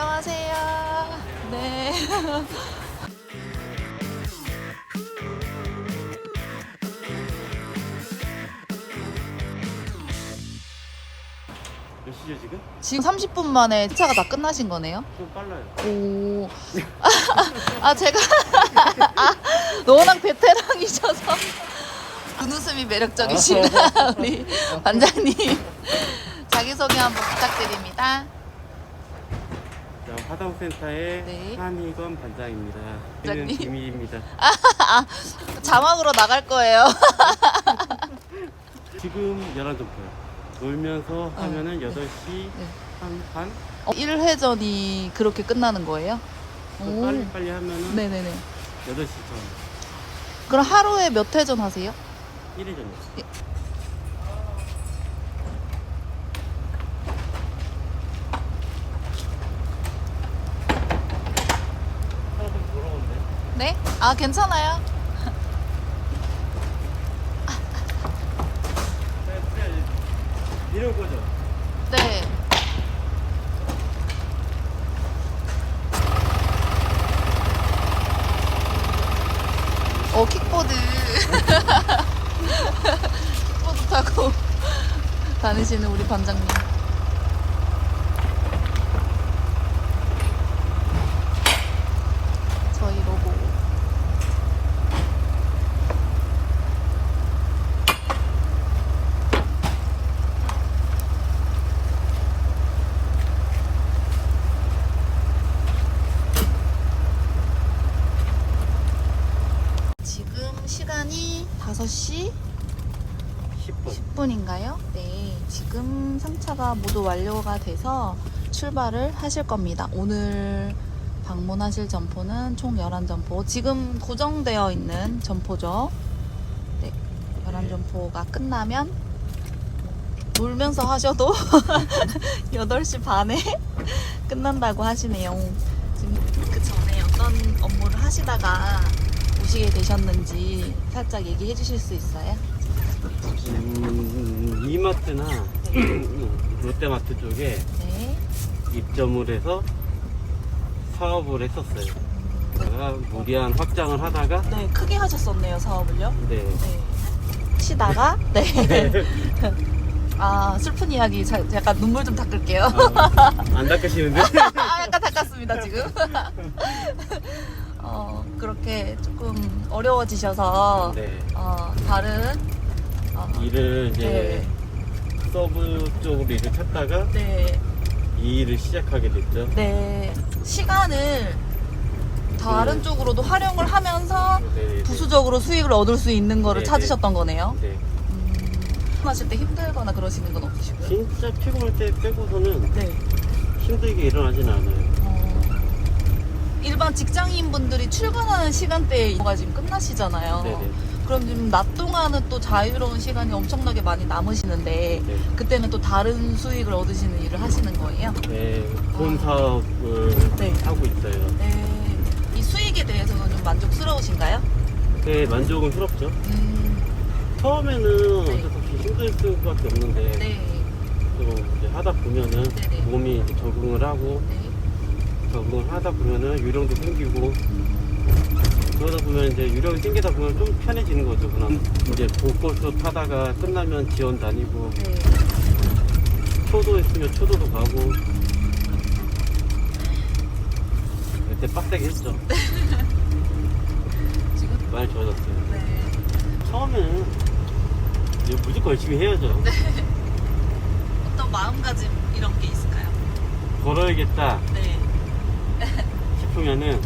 안녕하세요. 네. 몇 시죠 지금? 지금 30분 만에 차가 다 끝나신 거네요? 좀 빨라요. 오. 아, 제가. 아, 워낙 베테랑이셔서. 그 웃음이 매력적이십니다. 우리 반장님. 자기소개 한번 부탁드립니다. 자, 화동센터의 네. 한희건 반장입니다. 저는 반장님. 김희입니다. 자막으로 나갈 거예요. 지금 11점포요. 놀면서 하면은 네. 8시 네. 한 반? 어, 1회전이 그렇게 끝나는 거예요? 또 빨리 빨리 하면은 네네네. 8시 전. 그럼 하루에 몇 회전 하세요? 1회전이요. 예. 차가 좀 더러운데? 네? 아, 괜찮아요. 이런 거죠? 네. 어, 킥보드. 킥보드 타고 다니시는 우리 반장님. 저희 로고. 지금 시간이 5시 10분. 10분인가요? 네, 지금 상차가 모두 완료가 돼서 출발을 하실 겁니다. 오늘 방문하실 점포는 총 11점포. 지금 고정되어 있는 점포죠. 네, 11점포가 끝나면 놀면서 하셔도 8시 반에 끝난다고 하시네요. 지금 그 전에 어떤 업무를 하시다가 오시게 되셨는지 살짝 얘기해 주실 수 있어요? 음, 이마트나 롯데마트 쪽에 네. 입점을 해서 사업을 했었어요. 제가 무리한 확장을 하다가 네, 크게 하셨었네요, 사업을요. 네. 네. 치다가, 네. 아, 슬픈 이야기. 자, 약간 눈물 좀 닦을게요. 아, 안 닦으시는데? 아, 약간 닦았습니다, 지금. 어, 그렇게 조금 어려워지셔서, 네. 어, 다른, 어, 일을 이제 네. 서브 쪽으로 일을 찾다가 네, 이 일을 시작하게 됐죠. 네. 시간을 다른 네. 쪽으로도 활용을 하면서 네, 네. 부수적으로 수익을 얻을 수 있는 거를 네, 찾으셨던 거네요. 네. 음, 하실 때 힘들거나 그러시는 건 없으시고요? 진짜 피곤할 때 빼고서는 네. 힘들게 일어나진 않아요. 어, 일반 직장인 분들이 출근하는 시간대에 이거가 지금 끝나시잖아요. 네네. 그럼 지금 낮 동안은 또 자유로운 시간이 엄청나게 많이 남으시는데 네. 그때는 또 다른 수익을 얻으시는 일을 하시는 거예요? 네. 본 아. 사업을 네. 하고 있어요. 네. 이 수익에 대해서는 좀 만족스러우신가요? 네, 만족은 스럽죠. 음, 처음에는 네. 어쩔 수 없이 힘들 수밖에 없는데 네. 또 이제 하다 보면은 네네. 몸이 이제 적응을 하고 네. 적응을 하다 보면은 요령도 생기고 그러다 보면 이제 요령이 생기다 보면 좀 편해지는 거죠. 그럼 이제 곳곳으로 타다가 끝나면 지원 다니고 네. 초도 있으면 초도도 가고 그때 빡세게 했죠. 지금? 많이 좋아졌어요. 네. 처음에는 이제 무조건 열심히 해야죠. 어떤 마음가짐 이런 게 있을까요? 걸어야겠다 네. 싶으면은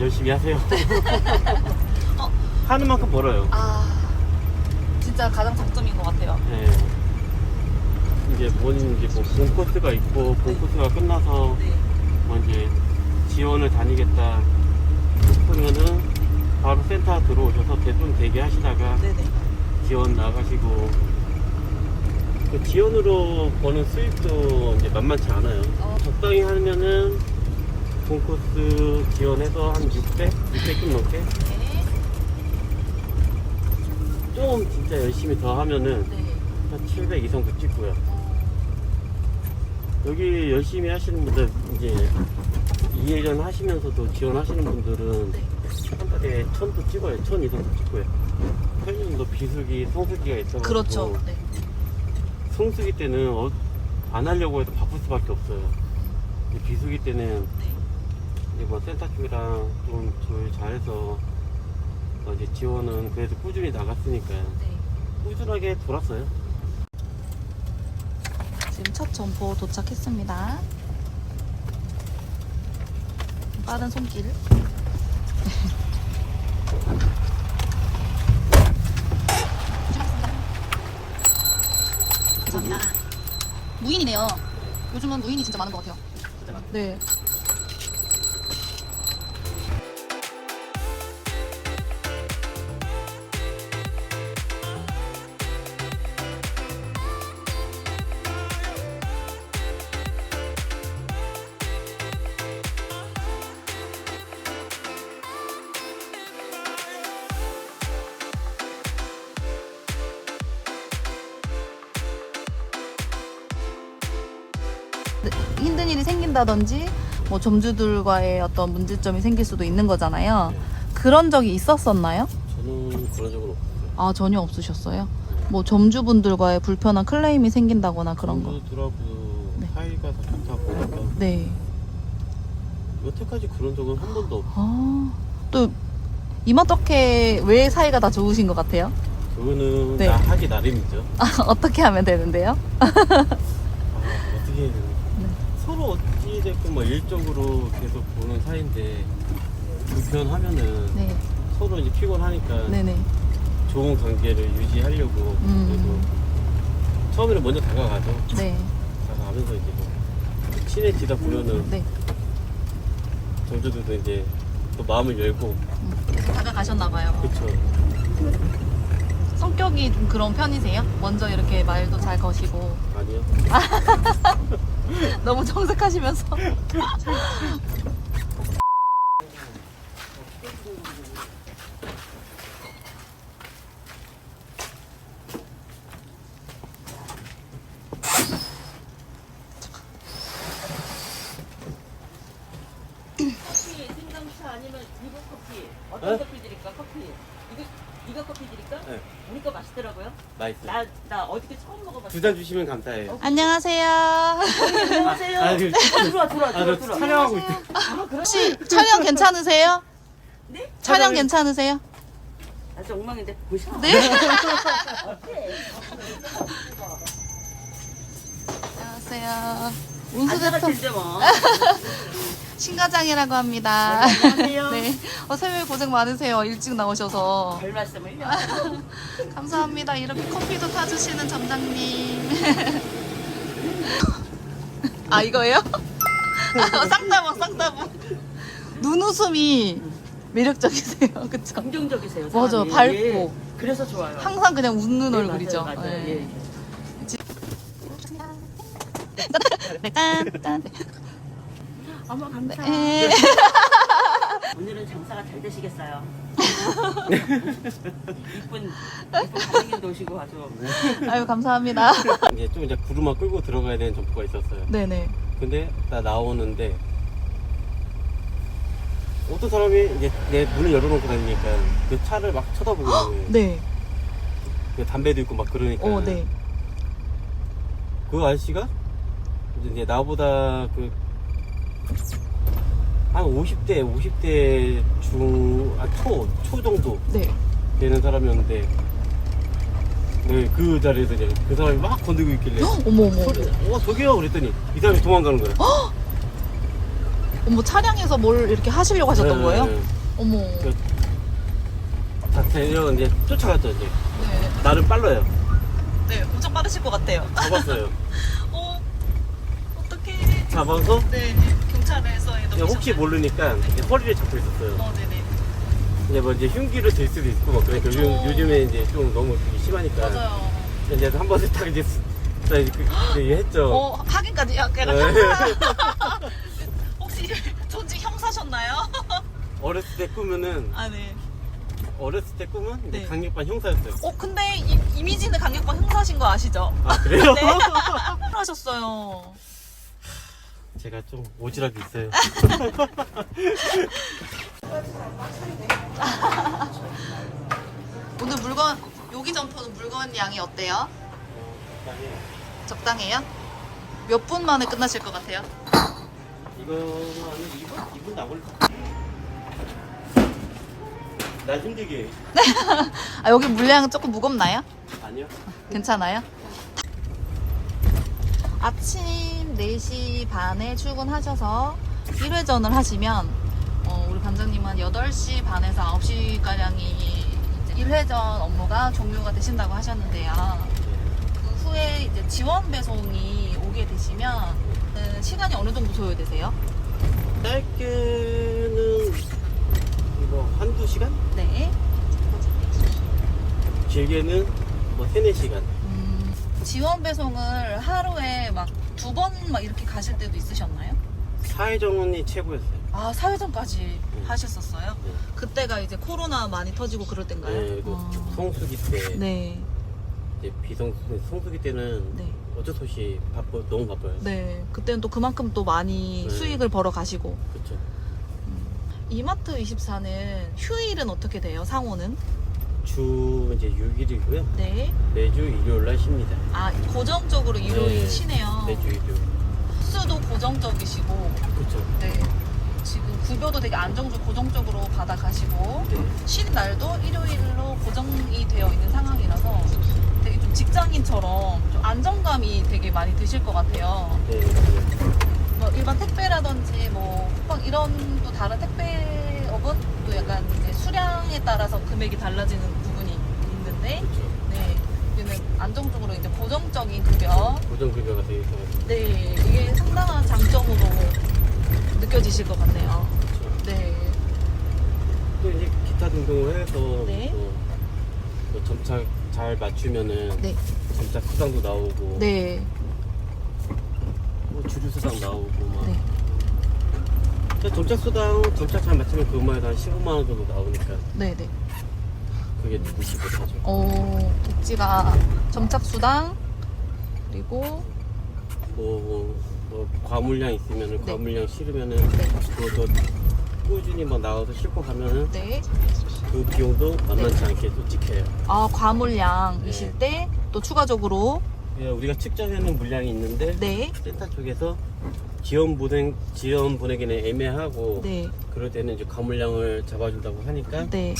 열심히 하세요. 어. 하는 만큼 벌어요. 아, 진짜 가장 장점인 것 같아요. 네. 이제 본인 이제 뭐 본 코스가 있고 본 코스가 끝나서 네. 뭐 이제 지원을 다니겠다 싶으면은 바로 센터 들어오셔서 대- 좀 대기하시다가 네네. 지원 나가시고 그 지원으로 버는 수입도 이제 만만치 않아요. 어. 적당히 하면은 본 코스 지원해서 한 600, 600좀 넘게 네. 좀 진짜 열심히 더 하면은 네. 한700 이상도 찍고요. 어, 여기 열심히 하시는 분들 이제 2년 하시면서도 지원하시는 분들은 네. 한 달에 천도 찍어요. 천 이상도 찍고요. 편의점도 비수기, 성수기가 있어가지고 그렇죠. 네. 성수기 때는 어- 안 하려고 해도 바쁠 수밖에 없어요. 비수기 때는 네. 이제 뭐 센터 쪽이랑 좀 조율 잘해서 어 이제 지원은 그래도 꾸준히 나갔으니까 네. 꾸준하게 돌았어요. 지금 첫 점포 도착했습니다. 빠른 손길. 감사합니다. 무인이네요. 요즘은 무인이 진짜 많은 것 같아요. 네. 힘든 일이 생긴다든지 뭐 점주들과의 어떤 문제점이 생길 수도 있는 거잖아요. 네. 그런 적이 있었었나요? 저는 그런 적은 없어요. 아 전혀 없으셨어요? 뭐 점주분들과의 불편한 클레임이 생긴다거나 그런 거. 친구들하고 네. 사이가 다 좋다 보니까 네. 여태까지 그런 적은 한 번도 없어요. 아, 또 이마떡해 왜 사이가 다 좋으신 것 같아요? 그거는 네. 나 하기 나름이죠. 아, 어떻게 하면 되는데요? 아, 어떻게 해야 되나. 네. 서로 어찌 됐건 뭐 일적으로 계속 보는 사이인데 불편하면은 네, 서로 이제 피곤하니까 네네. 좋은 관계를 유지하려고 음. 그래도 처음에는 먼저 다가가죠. 네, 다가가면서 이제 뭐 친해지다 보면은 네. 점주들도 이제 또 마음을 열고 다가가셨나봐요. 그쵸. 성격이 좀 그런 편이세요? 먼저 이렇게 말도 잘 거시고 아니요. 너무 정색하시면서 커피 생강차 아니면 미국 커피 어떤 네? 커피 드릴까 커피 이거 이거 커피 드릴까 네. 우리 거 맛있더라고요 나이스. 나 나 어저께 처음 먹어봤어 두 잔 주시면 감사해요. 안녕하세요. 안녕하세요 아, 그- 어, 들어와 들어와 아, 들어와 저 들어와 촬영하고 있어요. 아 그래 혹시 촬영 괜찮으세요? 네? 촬영 괜찮으세요? 아주 엉망인데 보셔 네. 안녕하세요. 운수 뭐 신과장이라고 합니다. 안녕하세요 네. 어, 새벽에 고생 많으세요. 일찍 나오셔서. 별 말씀을요 감사합니다. 이렇게 커피도 타주시는 점장님. 아, 이거예요? 아, 쌍따봉, 쌍따봉. 눈웃음이 매력적이세요. 그쵸? 긍정적이세요 맞아, 사람이. 밝고. 예, 그래서 좋아요 항상 그냥 웃는 네, 얼굴이죠. 맞아요, 맞아요. 네. 예. 네, 짠, 짠. 어머 감사 네. 오늘은 장사가 잘 되시겠어요 이쁜 이쁜 가정님도 오시고 아주 아유, 감사합니다. 이제 좀 이제 구루마 끌고 들어가야 되는 점포가 있었어요. 네네. 근데 나 나오는데 어떤 사람이 이제 내 문을 열어놓고 다니니까 그 차를 막 쳐다보고 있는 거예요. 네. 그 담배도 있고 막 그러니까. 어, 네. 그 아저씨가 이제 나보다 그 한 50대, 50대 중, 아, 초, 초 정도 네. 되는 사람이었는데, 네, 그 자리에서 이제 그 사람이 막 건들고 있길래, 어머, 어머. 소리, 어, 저기요! 그랬더니, 이 사람이 도망가는 거야. 어머, 차량에서 뭘 이렇게 하시려고 하셨던 네, 거예요? 네, 네. 어머. 그, 자체로 이제 쫓아갔죠, 이제. 네. 나름 빨라요. 네, 엄청 빠르실 것 같아요. 잡았어요. 어, 어떡해. 잡아서, 네, 그냥 혹시 모르니까 이제 허리를 잡고 있었어요. 어, 네네. 이제 뭐 이제 흉기를 들 수도 있고, 막 그러니까 그쵸. 요즘, 요즘에 이제 좀 너무 그게 심하니까. 맞아요. 이제 한 번에 딱 이제 스- 딱 이제 그, 그 했죠. 어, 확인까지 약간 네. 형사. 혹시 존직 형사셨나요? 어렸을 때 꾸면은 아, 네. 어렸을 때 꿈은 이제 네. 강력반 형사였어요. 어, 근데 이, 이미지는 강력반 형사신 거 아시죠? 아 그래요? 네. 하셨어요. 제가 좀 오지랖이 있어요. 오늘 물건 여기 점포는 물건 양이 어때요? 적당해요? 몇 분 만에 끝나실 것 같아요? 이거는 2분? 2분 나올 나 힘들게 아 여기 물량은 조금 무겁나요? 아니요 괜찮아요? 아침 4시 반에 출근하셔서 1회전을 하시면 어, 우리 반장님은 8시 반에서 9시가량이 1회전 업무가 종료가 되신다고 하셨는데요. 그 후에 이제 지원 배송이 오게 되시면 그 시간이 어느 정도 소요되세요? 짧게는 이거 한두 시간? 네. 길게는 뭐 세네 시간 음, 지원 배송을 하루에 막 두 번 막 이렇게 가실 때도 있으셨나요? 사회정원이 최고였어요 아 사회전까지 하셨었어요? 네. 그때가 이제 코로나 많이 터지고 그럴 때인가요? 네, 그 아. 성수기 때 네, 이제 비성수 성수기 때는 네, 어쩔 수 없이 바빠 너무 바빠요 네. 그때는 또 그만큼 또 많이 네. 수익을 벌어 가시고 그렇죠 이마트 24는 휴일은 어떻게 돼요? 상호는? 주 이제 6일이고요 네. 매주 일요일 날 쉽니다 아 고정적으로 일요일 네. 쉬네요. 매주 일요일 수도 고정적이시고, 그렇죠 네. 지금 급여도 되게 안정적 고정적으로 받아 가시고. 네. 쉰 날도 일요일로 고정이 되어 있는 상황이라서 되게 좀 직장인처럼 좀 안정감이 되게 많이 드실 것 같아요. 네, 네. 뭐 일반 택배라든지 뭐 쿠팡 이런 또 다른 택배업은 또 약간 이제 수량에 따라서 금액이 달라지는 부분이 있는데 네 여기는 안정적으로 이제 고정적인 급여 고정급여가 되어 있어요 네 이게 상당한 장점으로 느껴지실 것 같네요. 네. 또 이제 기타 등등을 해서 네. 뭐, 뭐 점착 잘 맞추면은 네. 점착 수당도 나오고 네. 뭐 주류 수당 나오고 막 네. 근데 점착 수당 점착 잘 맞추면 그것만 해도 한 15만 원 정도 나오니까 네. 네. 그게 누구시 못하죠 어, 복지가 점착 수당 그리고 뭐, 뭐, 뭐 과물량 있으면은 네. 과물량 실으면은 네. 그것도 꾸준히 막 나와서 싣고 가면은 네. 그 비용도 만만치 않게 또 찍혀요 아, 과물량이실 네. 때또 추가적으로 예, 우리가 측정해놓은 물량이 있는데 네. 센터 쪽에서 지원 보내 지원 보내기는 애매하고 네. 그럴 때는 이제 과물량을 잡아준다고 하니까 네.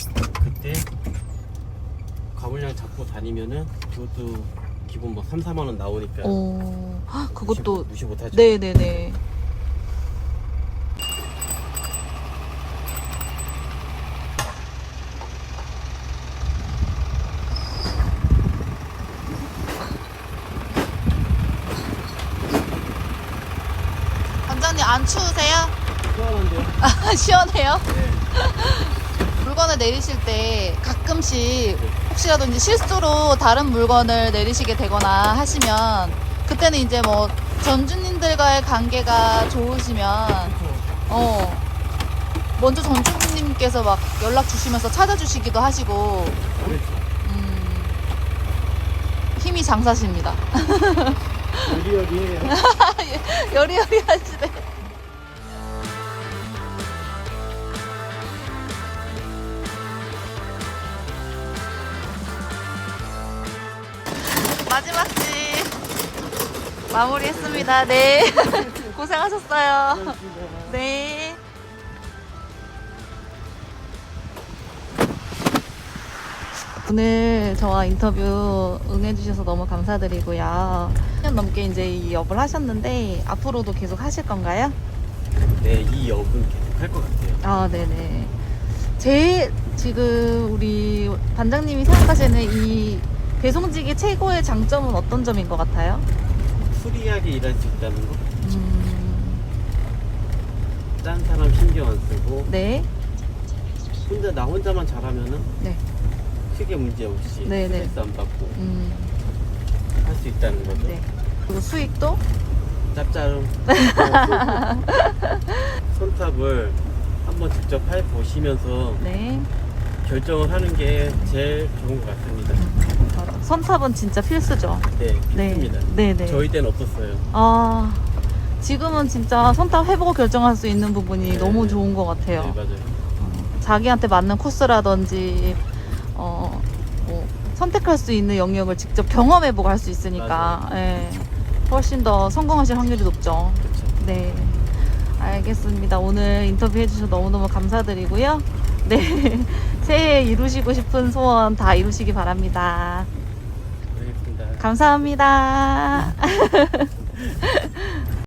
그때 과물량 잡고 다니면은 그것도 기본 뭐 3, 4만 원 나오니까 어. 헉, 그것도 무시, 무시 못하죠. 네, 네, 네. 안 추우세요? 시원한데요? 아, 시원해요? 네. 물건을 내리실 때 가끔씩 혹시라도 이제 실수로 다른 물건을 내리시게 되거나 하시면 그때는 이제 뭐 전주님들과의 관계가 좋으시면 어 먼저 전주님께서 막 연락 주시면서 찾아주시기도 하시고 그렇죠. 음, 힘이 장사십니다. 여리여리해요. 여리여리 하시네. 마무리했습니다. 네. 고생하셨어요. 네. 오늘 저와 인터뷰 응해주셔서 너무 감사드리고요. 1년 넘게 이제 이 업을 하셨는데 앞으로도 계속 하실 건가요? 네, 이 역은 계속 할 것 같아요. 아, 네네. 제일 지금 우리 반장님이 생각하시는 이 배송직의 최고의 장점은 어떤 점인 것 같아요? 프리하게 일할 수 있다는 거. 음, 딴 사람 신경 안 쓰고 네. 혼자 나 혼자만 잘하면은 네. 크게 문제 없이 네, 네. 스트레스 안 받고 음, 할 수 있다는 거죠. 네. 그리고 수익도? 짭짤. 손탑을 한번 직접 해 보시면서 네. 결정을 하는 게 제일 좋은 것 같습니다. 맞아. 선탑은 진짜 필수죠. 네, 네. 필수입니다. 네 네. 저희 때는 없었어요. 아, 지금은 진짜 선택 해보고 결정할 수 있는 부분이 네. 너무 좋은 것 같아요. 네, 맞아요. 자기한테 맞는 코스라든지 어, 뭐 선택할 수 있는 영역을 직접 경험해보고 할 수 있으니까 예, 훨씬 더 성공하실 확률이 높죠. 그렇죠. 네, 알겠습니다. 오늘 인터뷰 해주셔서 너무너무 감사드리고요. 네, 새해 이루시고 싶은 소원 다 이루시기 바랍니다. 알겠습니다. 감사합니다.